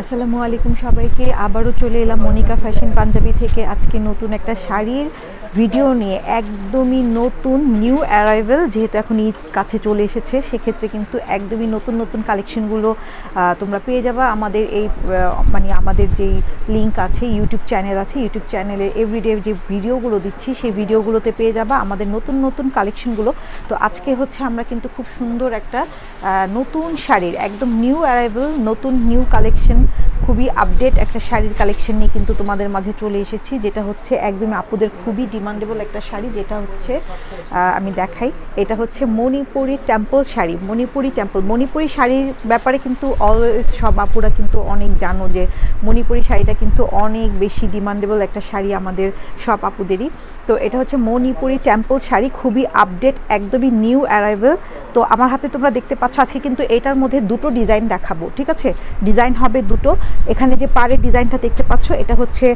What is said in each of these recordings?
আসসালামু আলাইকুম সবাইকে। আবারও চলে এলাম মনিকা ফ্যাশন পাঞ্জাবি থেকে। আজকে নতুন একটা শাড়ির ভিডিও নিয়ে। একদমই নতুন, নিউ অ্যারাইভেল যেহেতু এখন ঈদ কাছে চলে এসেছে, সেক্ষেত্রে কিন্তু একদমই নতুন নতুন কালেকশনগুলো তোমরা পেয়ে যাবা। আমাদের এই মানে আমাদের যেই লিঙ্ক আছে ইউটিউব চ্যানেল আছে ইউটিউব চ্যানেলে এভরিডে যে ভিডিওগুলো দিচ্ছি, সেই ভিডিওগুলোতে পেয়ে যাবা আমাদের নতুন নতুন কালেকশনগুলো। তো আজকে হচ্ছে আমরা কিন্তু খুব সুন্দর একটা নতুন শাড়ির, একদম নিউ অ্যারাইভেল নতুন নিউ কালেকশন খুবই আপডেট একটা শাড়ির কালেকশন নিয়ে কিন্তু তোমাদের মাঝে চলে এসেছি, যেটা হচ্ছে একদমই আপুদের খুবই ডিমান্ডেবল একটা শাড়ি, যেটা হচ্ছে আমি দেখাই। এটা হচ্ছে মণিপুরি টেম্পল শাড়ি, মণিপুরি টেম্পল মণিপুরি শাড়ির ব্যাপারে কিন্তু অলওয়েজ সব আপুরা কিন্তু অনেক জানো যে মণিপুরি শাড়িটা কিন্তু অনেক বেশি ডিমান্ডেবল একটা শাড়ি আমাদের সব আপুদেরই। তো এটা হচ্ছে মণিপুরি টেম্পল শাড়ি, খুবই আপডেট একদমই নিউ অ্যারাইভেল তো আমার হাতে তোমরা দেখতে পাচ্ছ, আজকে কিন্তু এটার মধ্যে দুটো ডিজাইন দেখাবো, ঠিক আছে? ডিজাইন হবে দুটো। এখানে যে পাড়ের ডিজাইনটা দেখতে পাচ্ছ, এটা হচ্ছে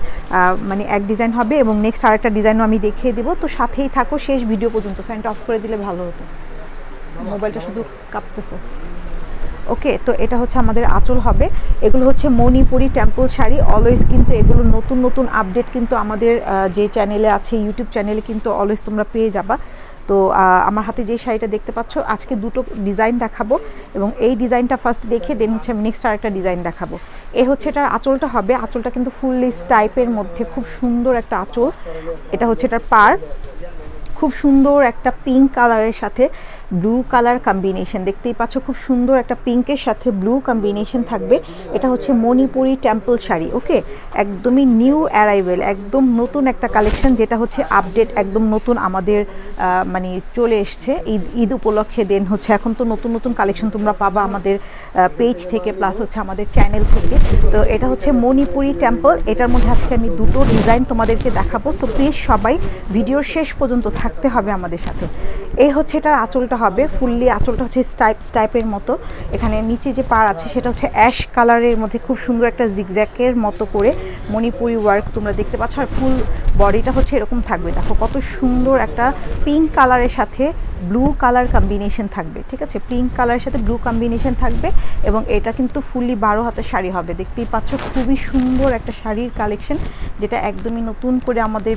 মানে এক ডিজাইন হবে এবং নেক্সট আরেকটা ডিজাইনও আমি দেখিয়ে দেবো। তো সাথেই থাকো, শেষ ভিডিও পর্যন্ত। ফ্যানটা অফ করে দিলে ভালো হতো। মোবাইলটা শুধু কাঁপতেছে। ওকে, তো এটা হচ্ছে আমাদের আঁচল হবে। এগুলো হচ্ছে মণিপুরি টেম্পল শাড়ি। অলওয়েজ কিন্তু এগুলো নতুন নতুন আপডেট কিন্তু আমাদের যে চ্যানেলে আছে ইউটিউব চ্যানেলে কিন্তু অলওয়েজ তোমরা পেয়ে যাবা। তো আমার হাতে যে শাড়িটা দেখতে পাচ্ছ, আজকে দুটো ডিজাইন দেখাবো এবং এই ডিজাইনটা ফার্স্ট দেখে দেন হচ্ছে আমি নেক্সট আরেকটা ডিজাইন দেখাবো। এ হচ্ছে এটার আঁচলটা হবে, আঁচলটা কিন্তু ফুললি টাইপের মধ্যে খুব সুন্দর একটা আঁচল। এটা হচ্ছে এটার পার খুব সুন্দর একটা পিঙ্ক কালারের সাথে। ব্লু কালার কম্বিনেশন দেখতেই পাচ্ছ খুব সুন্দর একটা পিঙ্কের সাথে ব্লু কম্বিনেশন থাকবে। এটা হচ্ছে মণিপুরি টেম্পল শাড়ি ওকে একদমই নিউ অ্যারাইভেল একদম নতুন একটা কালেকশন যেটা হচ্ছে আপডেট একদম নতুন আমাদের মানে চলে এসছে। ঈদ ঈদ উপলক্ষে দেন হচ্ছে এখন তো নতুন নতুন কালেকশন তোমরা পাবা আমাদের পেজ থেকে প্লাস হচ্ছে আমাদের চ্যানেল থেকে। তো এটা হচ্ছে মণিপুরি টেম্পল এটার মধ্যে আজকে আমি দুটো ডিজাইন তোমাদেরকে দেখাবো। তো প্লিজ সবাই ভিডিওর শেষ পর্যন্ত থাকতে হবে আমাদের সাথে। এই হচ্ছে এটার আঁচলটা হবে, ফুললি আঁচলটা হচ্ছে স্টাইপ, স্টাইপের মতো। এখানে নিচে যে পার আছে সেটা হচ্ছে অ্যাশ কালারের মধ্যে খুব সুন্দর একটা জিগজ্যাকের মতো করে মণিপুরি ওয়ার্ক তোমরা দেখতে পাচ্ছ। আর ফুল বডিটা হচ্ছে এরকম থাকবে। দেখো কত সুন্দর একটা পিঙ্ক কালারের সাথে ব্লু কালার কম্বিনেশন থাকবে, ঠিক আছে? পিঙ্ক কালারের সাথে ব্লু কম্বিনেশন থাকবে এবং এটা কিন্তু ফুললি বারো হাতের শাড়ি হবে। দেখতেই পাচ্ছ, খুবই সুন্দর একটা শাড়ির কালেকশন যেটা একদমই নতুন করে আমাদের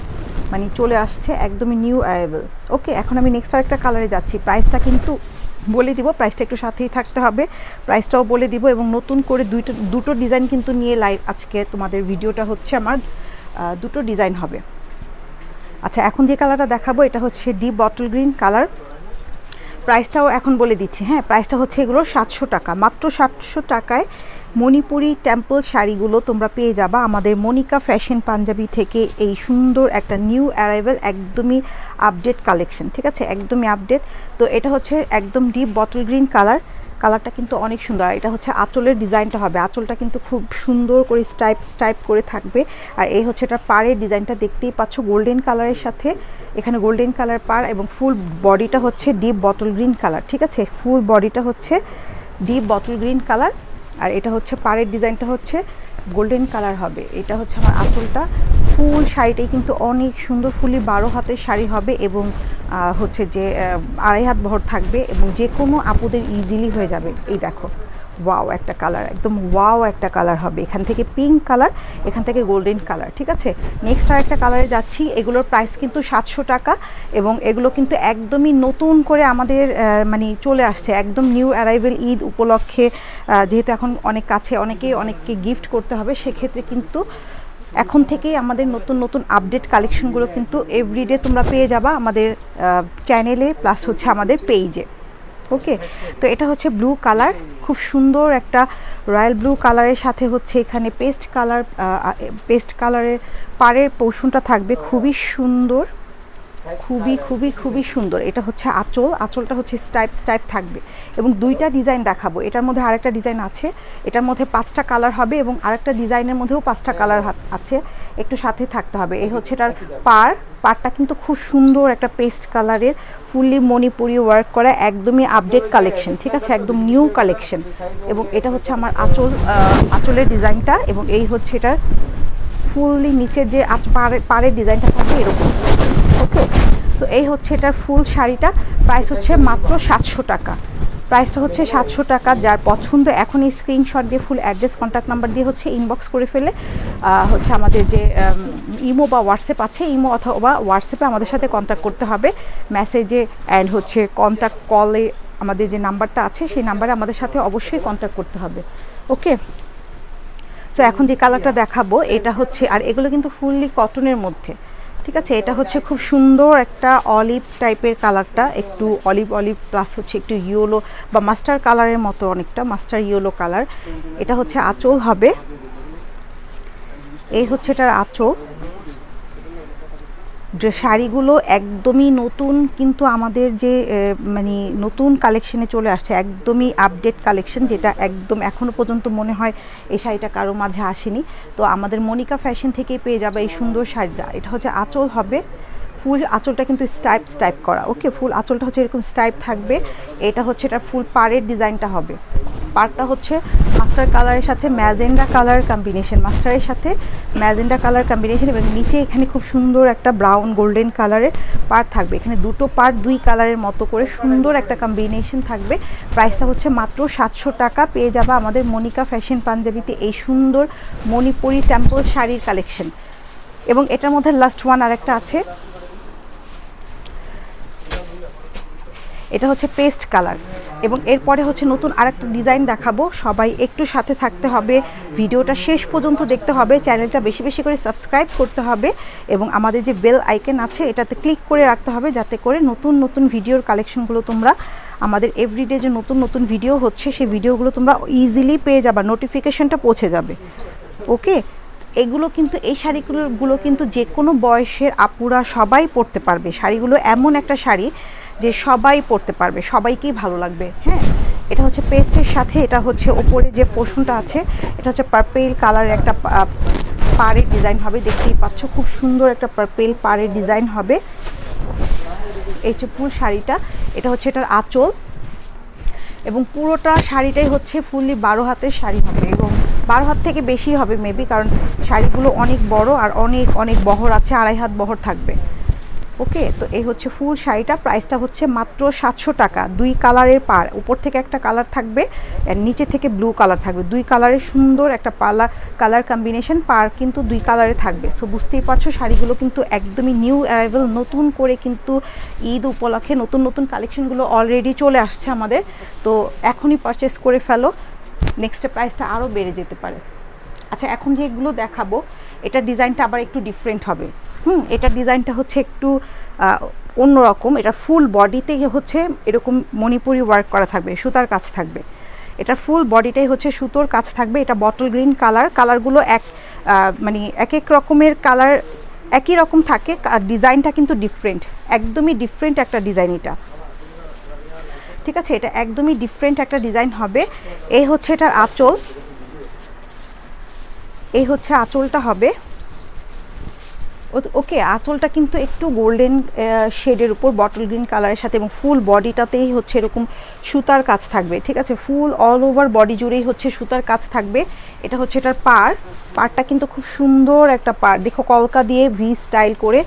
মানে চলে আসছে একদমই নিউ অ্যারাইভেল ওকে এখন আমি নেক্সট আরেকটা কালারে যাচ্ছি। প্রাইসটা কিন্তু বলে দিব প্রাইসটা একটু সাথেই থাকতে হবে। প্রাইসটাও বলে দিব এবং নতুন করে দুইটো, দুটো ডিজাইন কিন্তু নিয়ে লাইভ আজকে তোমাদের ভিডিওটা হচ্ছে আমার দুটো ডিজাইন হবে। আচ্ছা এখন যে কালারটা দেখাবো, এটা হচ্ছে ডিপ বটল গ্রিন কালার প্রাইসটাও এখন বলে দিচ্ছি। হ্যাঁ প্রাইসটা হচ্ছে এগুলো সাতশো টাকা। মাত্র সাতশো টাকায় মণিপুরি টেম্পল শাড়িগুলো তোমরা পেয়ে যাবা। আমাদের মনিকা ফ্যাশন পাঞ্জাবি থেকে এই সুন্দর একটা নিউ অ্যারাইভেল একদমই আপডেট কালেকশন ঠিক আছে? একদমই আপডেট তো এটা হচ্ছে একদম ডিপ বটল গ্রিন কালার কালারটা কিন্তু অনেক সুন্দর। এটা হচ্ছে আঁচলের ডিজাইনটা হবে। আঁচলটা কিন্তু খুব সুন্দর করে স্টাইপ স্টাইপ করে থাকবে। আর এই হচ্ছে এটা পাড়ের ডিজাইনটা। দেখতেই পাচ্ছ গোল্ডেন কালারের সাথে। এখানে গোল্ডেন কালার পার এবং ফুল বডিটা হচ্ছে ডিপ বটল গ্রিন কালার ঠিক আছে? ফুল বডিটা হচ্ছে ডিপ বটল গ্রিন কালার আর এটা হচ্ছে পাড়ের ডিজাইনটা হচ্ছে গোল্ডেন কালার হবে। এটা হচ্ছে আমার আসলটা ফুল শাড়িটাই কিন্তু অনেক সুন্দর ফুলি বারো হাতের শাড়ি হবে এবং হচ্ছে যে আড়াই হাত ভর থাকবে এবং যে কোনো আপুদের ইজিলি হয়ে যাবে। এই দেখো। ওয়াও একটা কালার, একদম ওয়াও একটা কালার হবে। এখান থেকে পিঙ্ক কালার, এখান থেকে গোল্ডেন কালার, ঠিক আছে? নেক্সট আর একটা কালারে যাচ্ছি, এগুলোর প্রাইস কিন্তু সাতশো টাকা এবং এগুলো কিন্তু একদমই নতুন করে আমাদের মানে চলে আসছে, একদম নিউ অ্যারাইভেল ঈদ উপলক্ষে যেহেতু এখন অনেক কাছে, অনেকেই অনেককে গিফট করতে হবে, সেক্ষেত্রে কিন্তু এখন থেকেই আমাদের নতুন নতুন আপডেট কালেকশনগুলো কিন্তু এভরিডে তোমরা পেয়ে যাবা আমাদের চ্যানেলে প্লাস হচ্ছে আমাদের পেজে ওকে? তো এটা হচ্ছে ব্লু কালার খুব সুন্দর একটা রয়্যাল ব্লু কালারের সাথে হচ্ছে এখানে পেস্ট কালার পেস্ট কালারের পাড়ের পোর্শনটা থাকবে, খুবই সুন্দর, খুবই খুবই খুবই সুন্দর। এটা হচ্ছে আঁচল, আঁচলটা হচ্ছে স্টাইপ স্টাইপ থাকবে। এবং দুইটা ডিজাইন দেখাবো। এটার মধ্যে আরেকটা ডিজাইন আছে। এটার মধ্যে পাঁচটা কালার হবে এবং আরেকটা ডিজাইনের মধ্যেও পাঁচটা কালার আছে। একটু সাথে থাকতে হবে। এই হচ্ছে এটার পার পারটা কিন্তু খুব সুন্দর একটা পেস্ট কালারের, ফুললি মণিপুরি ওয়ার্ক করা, একদমই আপডেট কালেকশন ঠিক আছে? একদম নিউ কালেকশন এবং এটা হচ্ছে আমার আঁচল আঁচলের ডিজাইনটা এবং এই হচ্ছে এটার ফুললি নিচের যে পাড়ের পাড়ের ডিজাইনটা থাকবে এরকম। ওকে তো এই হচ্ছে এটার ফুল শাড়িটা। প্রাইস হচ্ছে মাত্র সাতশো টাকা। প্রাইসটা হচ্ছে সাতশো টাকা। যার পছন্দ এখন এই স্ক্রিনশট দিয়ে ফুল অ্যাড্রেস কন্ট্যাক্ট নাম্বার দিয়ে হচ্ছে ইনবক্স করে ফেলে। হচ্ছে আমাদের যে ইমো বা হোয়াটসঅ্যাপ আছে ইমো অথবা হোয়াটসঅ্যাপে আমাদের সাথে কন্ট্যাক্ট করতে হবে। মেসেজে অ্যান্ড হচ্ছে কন্ট্যাক্ট কলে আমাদের যে নাম্বারটা আছে, সেই নাম্বারে আমাদের সাথে অবশ্যই কন্ট্যাক্ট করতে হবে। ওকে সো এখন যে কালারটা দেখাবো, এটা হচ্ছে, আর এগুলো কিন্তু ফুললি কটনের মধ্যে। ঠিক আছে, এটা হচ্ছে খুব সুন্দর একটা অলিভ টাইপের কালারটা একটু অলিভ অলিভ প্লাস হচ্ছে একটু ইয়েলো বা মাস্টার কালারের মতো অনেকটা মাস্টার ইয়েলো কালার এটা হচ্ছে আঁচল হবে। এই হচ্ছে এটার আঁচল। যে শাড়িগুলো একদমই নতুন, কিন্তু আমাদের যে মানে নতুন কালেকশনে চলে আসছে, একদমই আপডেট কালেকশন যেটা একদম এখনও পর্যন্ত মনে হয় এই শাড়িটা কারও মাঝে আসেনি। তো আমাদের মনিকা ফ্যাশন থেকেই পেয়ে যাবে এই সুন্দর শাড়িটা। এটা হচ্ছে আঁচল হবে, ফুল আঁচলটা কিন্তু স্টাইপ স্টাইপ করা ওকে ফুল আঁচলটা হচ্ছে এরকম স্টাইপ থাকবে, এটা হচ্ছে এটা ফুল পাড়ের ডিজাইনটা হবে। পাড়টা হচ্ছে মাস্টার কালারের সাথে ম্যাজেন্ডা কালার কম্বিনেশন মাস্টারের সাথে ম্যাজেন্ডা কালার কম্বিনেশন এবং নিচে এখানে খুব সুন্দর একটা ব্রাউন গোল্ডেন কালারের পার্ট থাকবে। এখানে দুটো পাড় দুই কালারের মতো করে সুন্দর একটা কম্বিনেশন থাকবে। প্রাইসটা হচ্ছে মাত্র সাতশো টাকা। পেয়ে যাবে আমাদের মনিকা ফ্যাশন পাঞ্জাবিতে এই সুন্দর মণিপুরি টেম্পল শাড়ির কালেকশন এবং এটার মধ্যে লাস্ট ওয়ান আরেকটা আছে। এটা হচ্ছে পেস্ট কালার। এবং এরপরে হচ্ছে নতুন আরেকটা ডিজাইন দেখাবো। সবাই একটু সাথে থাকতে হবে। ভিডিওটা শেষ পর্যন্ত দেখতে হবে। চ্যানেলটা বেশি বেশি করে সাবস্ক্রাইব করতে হবে। এবং আমাদের যে বেল আইকন আছে, এটাতে ক্লিক করে রাখতে হবে যাতে করে নতুন নতুন ভিডিওর কালেকশনগুলো তোমরা আমাদের এভরিডে যে নতুন নতুন ভিডিও হচ্ছে, সেই ভিডিওগুলো তোমরা ইজিলি পেয়ে যাবা। নোটিফিকেশনটা পৌঁছে যাবে। ওকে? এগুলো কিন্তু, এই শাড়িগুলো কিন্তু যে কোনো বয়সের আপুরা সবাই পরতে পারবে। শাড়িগুলো এমন একটা শাড়ি যে সবাই পরতে পারবে, সবাইকেই ভালো লাগবে হ্যাঁ? এটা হচ্ছে পেস্টের সাথে, এটা হচ্ছে ওপরে যে পোষণটা আছে, এটা হচ্ছে পার্পেল কালারের একটা পাড়ের ডিজাইন হবে, দেখতেই পাচ্ছ, খুব সুন্দর একটা পার্পেল পাড়ের ডিজাইন হবে। এই হচ্ছে ফুল শাড়িটা, এটা হচ্ছে এটার আঁচল। এবং পুরোটা শাড়িটাই হচ্ছে ফুললি বারো হাতের শাড়ি হবে, এবং বারো হাত থেকে বেশি হবে মেবি কারণ শাড়িগুলো অনেক বড় আর অনেক অনেক বহর আছে, আড়াই হাত বহর থাকবে। ওকে, তো এই হচ্ছে ফুল শাড়িটা। প্রাইসটা হচ্ছে মাত্র সাতশো টাকা। দুই কালারের পার উপর থেকে একটা কালার থাকবে, আর নিচে থেকে ব্লু কালার থাকবে। দুই কালারের সুন্দর একটা পালা কালার কম্বিনেশন পার কিন্তু দুই কালারে থাকবে। সো বুঝতেই পারছ, শাড়িগুলো কিন্তু একদমই নিউ অ্যারাইভেল নতুন করে কিন্তু ঈদ উপলক্ষে নতুন নতুন কালেকশনগুলো অলরেডি চলে আসছে আমাদের। তো এখনই পারচেস করে ফেলো। নেক্সটে প্রাইসটা আরও বেড়ে যেতে পারে। আচ্ছা এখন যেগুলো দেখাবো, এটা ডিজাইনটা আবার একটু ডিফারেন্ট হবে। হুম, এটা ডিজাইনটা হচ্ছে একটু অন্যরকম। এটা ফুল বডিতে হচ্ছে এরকম মণিপুরি ওয়ার্ক করা থাকবে, সুতার কাজ থাকবে। এটা ফুল বডিটাই হচ্ছে সুতোর কাজ থাকবে, এটা বটল গ্রিন কালার। কালারগুলো এক মানে এক এক রকমের কালার একই রকম থাকে, আর ডিজাইনটা কিন্তু ডিফারেন্ট, একদমই ডিফারেন্ট একটা ডিজাইন এটা। ঠিক আছে, এটা একদমই ডিফারেন্ট একটা ডিজাইন হবে। এই হচ্ছে এটার আঁচল। এই হচ্ছে আঁচলটা হবে। ওকে, আঁচলটা কিন্তু একটু গোল্ডেন শেডের উপর বটল গ্রিন কালারের সাথে এবং ফুল বডিটাতেই হচ্ছে এরকম সুতার কাজ থাকবে, ঠিক আছে? ফুল অল ওভার বডি জুড়েই হচ্ছে সুতার কাজ থাকবে। এটা হচ্ছে এটার পার পারটা কিন্তু খুব সুন্দর একটা পার দেখো, কলকা দিয়ে ভি স্টাইল করে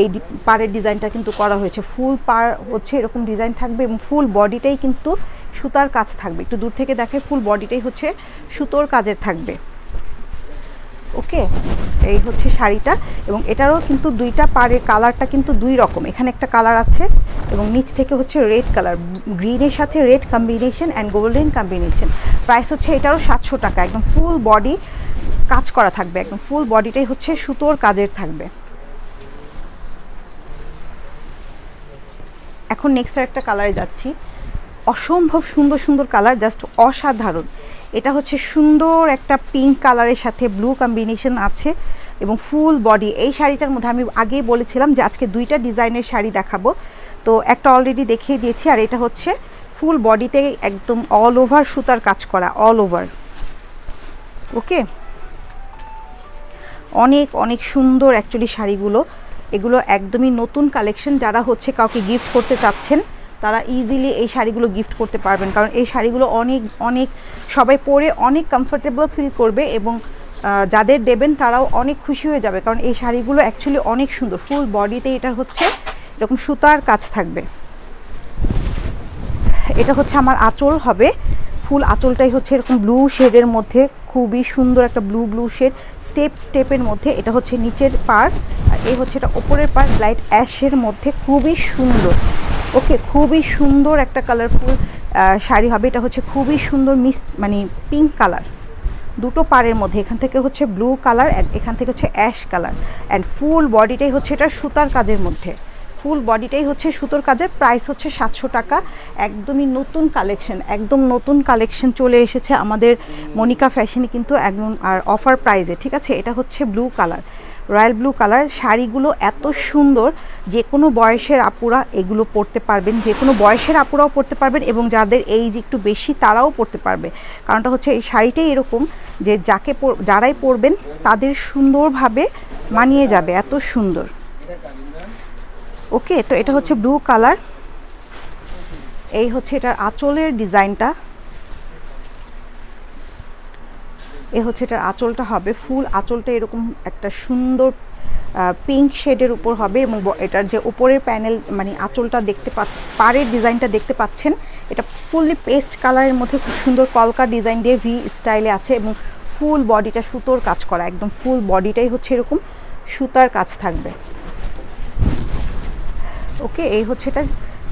এই পাড়ের ডিজাইনটা কিন্তু করা হয়েছে। ফুল পার হচ্ছে এরকম ডিজাইন থাকবে এবং ফুল বডিটাই কিন্তু সুতার কাজ থাকবে। একটু দূর থেকে দেখে ফুল বডিটাই হচ্ছে সুতোর কাজের থাকবে। ওকে? এই হচ্ছে শাড়িটা এবং এটারও কিন্তু দুইটা পাড়ের কালারটা কিন্তু দুই রকম। এখানে একটা কালার আছে এবং নিচ থেকে হচ্ছে রেড কালার, গ্রিনের সাথে red combination and golden combination price হচ্ছে এটারও সাতশো টাকা, একদম ফুল বডি কাজ করা থাকবে, একদম ফুল বডিটাই হচ্ছে সুতোর কাজের থাকবে। এখন নেক্সট একটা কালারে যাচ্ছি। অসম্ভব সুন্দর সুন্দর কালার জাস্ট অসাধারণ। এটা হচ্ছে সুন্দর একটা পিঙ্ক কালারের সাথে ব্লু কম্বিনেশন আছে এবং ফুল বডি এই শাড়িটার মধ্যে আমি আগেই বলেছিলাম যে আজকে দুইটা ডিজাইনের শাড়ি দেখাবো। তো একটা অলরেডি দেখিয়ে দিয়েছি আর এটা হচ্ছে ফুল বডিতে একদম অল ওভার সুতার কাজ করা অল ওভার ওকে অনেক অনেক সুন্দর অ্যাকচুয়ালি শাড়িগুলো। এগুলো একদমই নতুন কালেকশন যারা হচ্ছে কাউকে গিফট করতে চাচ্ছেন তারা ইজিলি এই শাড়িগুলো গিফট করতে পারবেন। কারণ এই শাড়িগুলো অনেক অনেক, সবাই পরে অনেক কমফোর্টেবল ফিল করবে এবং যাদের দেবেন তারাও অনেক খুশি হয়ে যাবে। কারণ এই শাড়িগুলো অ্যাকচুয়ালি অনেক সুন্দর। ফুল বডিতে এটা হচ্ছে এরকম সুতার কাজ থাকবে। এটা হচ্ছে আমার আঁচল হবে। ফুল আঁচলটাই হচ্ছে এরকম ব্লু শেডের মধ্যে, খুবই সুন্দর একটা ব্লু ব্লু শেড স্টেপ স্টেপের মধ্যে এটা হচ্ছে নিচের পার আর এই হচ্ছে এটা ওপরের পার লাইট অ্যাশের মধ্যে, খুবই সুন্দর। ওকে, খুবই সুন্দর একটা কালারফুল শাড়ি হবে। এটা হচ্ছে খুবই সুন্দর মিস মানে পিঙ্ক কালার দুটো পাড়ের মধ্যে, এখান থেকে হচ্ছে ব্লু কালার অ্যান্ড এখান থেকে হচ্ছে অ্যাশ কালার অ্যান্ড ফুল বডিটাই হচ্ছে এটা সুতার কাজের মধ্যে। ফুল বডিটাই হচ্ছে সুতোর কাজের প্রাইস হচ্ছে সাতশো টাকা। একদমই নতুন কালেকশন একদম নতুন কালেকশন চলে এসেছে আমাদের মনিকা ফ্যাশনে কিন্তু একদম আর অফার প্রাইজে ঠিক আছে? এটা হচ্ছে blue colour royal blue colour. শাড়িগুলো এত সুন্দর, যে কোনো বয়সের আপুরা এগুলো পরতে পারবেন, যে কোনো বয়সের আপুরাও পরতে পারবেন এবং যাদের এইজ একটু বেশি তারাও পরতে পারবে। কারণটা হচ্ছে এই শাড়িটাই এরকম যে যাকে যারাই পরবেন তাদের সুন্দরভাবে মানিয়ে যাবে, এত সুন্দর। ওকে তো এটা হচ্ছে ব্লু কালার। এই হচ্ছে এটার আঁচলের ডিজাইনটা। এ হচ্ছে এটার আঁচলটা হবে। ফুল আঁচলটা এরকম একটা সুন্দর পিঙ্ক শেডের উপর হবে এবং এটার যে উপরের প্যানেল মানে আঁচলটা দেখতে পাড়ের ডিজাইনটা দেখতে পাচ্ছেন, এটা ফুললি পেস্ট কালারের মধ্যে খুব সুন্দর কলকা ডিজাইন দিয়ে ভি স্টাইলে আছে এবং ফুল বডিটা সুতোর কাজ করা, একদম ফুল বডিটাই হচ্ছে এরকম সুতার কাজ থাকবে। ওকে, এই হচ্ছে এটা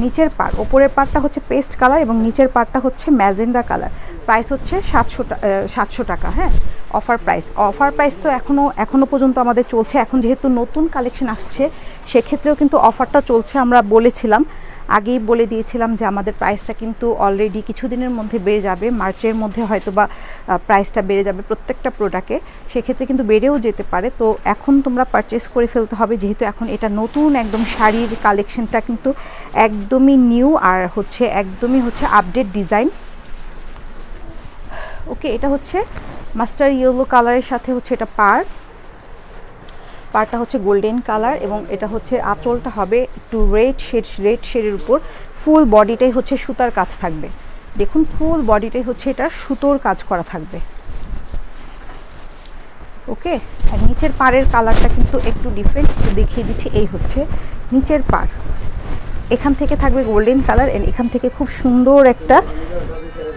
নিচের পার ওপরের পারটা হচ্ছে পেস্ট কালার এবং নিচের পারটা হচ্ছে ম্যাজেন্ডা কালার প্রাইস হচ্ছে সাতশো সাতশো টাকা হ্যাঁ? অফার প্রাইস অফার প্রাইস তো এখনও এখনও পর্যন্ত আমাদের চলছে। এখন যেহেতু নতুন কালেকশন আসছে, সেক্ষেত্রেও কিন্তু অফারটা চলছে, আমরা বলেছিলাম। আগেই বলে দিয়েছিলাম যে আমাদের প্রাইসটা কিন্তু অলরেডি কিছুদিনের মধ্যে বেড়ে যাবে। মার্চের মধ্যে হয়তো বা প্রাইসটা বেড়ে যাবে প্রত্যেকটা প্রোডাক্টে সেক্ষেত্রে কিন্তু বেড়েও যেতে পারে। তো এখন তোমরা পারচেস করে ফেলতে হবে। যেহেতু এখন এটা নতুন একদম শাড়ির কালেকশনটা কিন্তু একদমই নিউ আর হচ্ছে, একদমই হচ্ছে আপডেট ডিজাইন ওকে, এটা হচ্ছে মাস্টার ইয়েলো কালারের সাথে হচ্ছে এটা পার পারটা হচ্ছে গোল্ডেন কালার এবং এটা হচ্ছে আঁচলটা হবে একটু রেড শেড, রেড শেডের উপর। ফুল বডিটাই হচ্ছে সুতার কাজ থাকবে। দেখুন, ফুল বডিটাই হচ্ছে এটা সুতোর কাজ করা থাকবে। ওকে, আর নিচের পাড়ের কালারটা কিন্তু একটু ডিফারেন্ট দেখিয়ে দিচ্ছি, এই হচ্ছে নিচের পাড়। এখান থেকে থাকবে গোল্ডেন কালার এন্ড এখান থেকে খুব সুন্দর একটা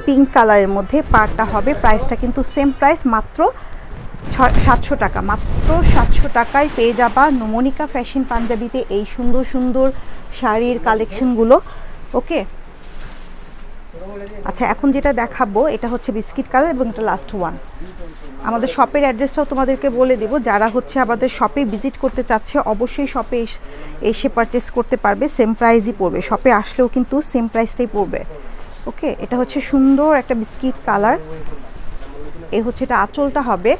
পিঙ্ক কালারের মধ্যে পাড়টা হবে। প্রাইসটা কিন্তু সেম প্রাইস, মাত্র সাতশো টাকা। মাত্র সাতশো টাকায় পেয়ে যাবা নমনিকা ফ্যাশন পাঞ্জাবিতে এই সুন্দর সুন্দর শাড়ির কালেকশনগুলো। ওকে? আচ্ছা এখন যেটা দেখাবো, এটা হচ্ছে বিস্কিট কালার এবং এটা লাস্ট ওয়ান আমাদের শপের অ্যাড্রেসটাও তোমাদেরকে বলে দেব। যারা হচ্ছে আমাদের শপে ভিজিট করতে চাচ্ছে, অবশ্যই শপে এসে পারচেস করতে পারবে। সেম প্রাইসই পড়বে। শপে আসলেও কিন্তু সেম প্রাইসটাই পড়বে। ওকে, এটা হচ্ছে সুন্দর একটা বিস্কিট কালার। এ হচ্ছে এটা আঁচলটা হবে।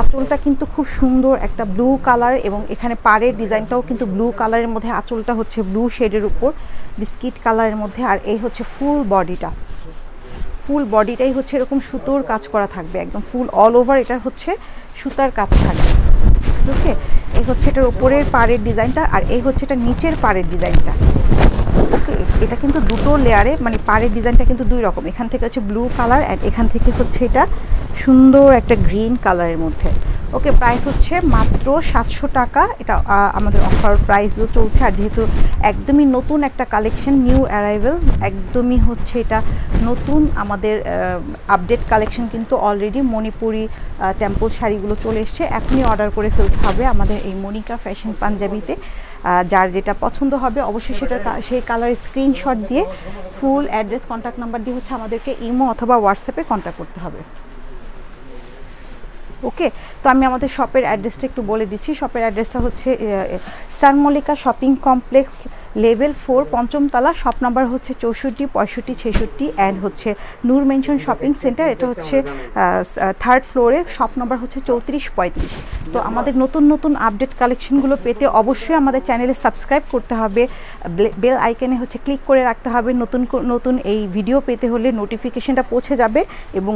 আঁচলটা কিন্তু খুব সুন্দর একটা ব্লু কালার এবং এখানে পাড়ের ডিজাইনটাও কিন্তু ব্লু কালারের মধ্যে, আঁচলটা হচ্ছে ব্লু শেডের উপর, বিস্কিট কালারের মধ্যে। আর এই হচ্ছে ফুল বডিটা। ফুল বডিটাই হচ্ছে এরকম সুতোর কাজ করা থাকবে, একদম ফুল অল ওভার এটা হচ্ছে সুতার কাজ থাকবে। ওকে, এই হচ্ছে এটার উপরের পাড়ের ডিজাইনটা আর এই হচ্ছে এটা নিচের পাড়ের ডিজাইনটা। এটা কিন্তু দুটো লেয়ারে মানে পাড়ের ডিজাইনটা কিন্তু দুই রকম। এখান থেকে হচ্ছে ব্লু কালার অ্যান্ড এখান থেকে হচ্ছে এটা সুন্দর একটা গ্রিন কালারের মধ্যে। ওকে প্রাইস হচ্ছে মাত্র সাতশো টাকা। এটা আমাদের অফার প্রাইসও চলছে। আর যেহেতু একদমই নতুন একটা কালেকশন নিউ অ্যারাইভেল একদমই হচ্ছে এটা নতুন আমাদের আপডেট কালেকশন কিন্তু অলরেডি মণিপুরি টেম্পল শাড়িগুলো চলে এসছে। এখনই অর্ডার করে ফেলতে হবে আমাদের এই মনিকা ফ্যাশন পাঞ্জাবিতে। যার যেটা পছন্দ হবে অবশ্যই সেটা সেই কালারের স্ক্রিনশট দিয়ে ফুল অ্যাড্রেস কন্ট্যাক্ট নাম্বার দিয়ে হচ্ছে আমাদেরকে ইমো অথবা হোয়াটসঅ্যাপে কন্ট্যাক্ট করতে হবে। ওকে? তো আমি আমাদের শপের অ্যাড্রেসটা একটু বলে দিচ্ছি। শপের অ্যাড্রেসটা হচ্ছে star Mallika shopping complex level four, পঞ্চমতলা, shop number হচ্ছে চৌষট্টি, পঁয়ষট্টি, ছেষট্টি অ্যান্ড হচ্ছে নূর মেনশন শপিং সেন্টার। এটা হচ্ছে থার্ড ফ্লোরে শপ নাম্বার হচ্ছে চৌত্রিশ, পঁয়ত্রিশ। তো আমাদের নতুন নতুন আপডেট কালেকশনগুলো পেতে অবশ্যই আমাদের চ্যানেলে সাবস্ক্রাইব করতে হবে। বেল আইকনে হচ্ছে ক্লিক করে রাখতে হবে। নতুন নতুন এই ভিডিও পেতে হলে নোটিফিকেশনটা পৌঁছে যাবে এবং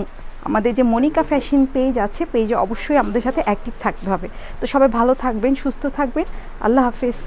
আমাদের যে মনিকা ফ্যাশন পেজ আছে, পেজে অবশ্যই আমাদের সাথে অ্যাক্টিভ থাকতে হবে। তো সবাই ভালো থাকবেন, সুস্থ থাকবেন। আল্লাহ হাফিজ।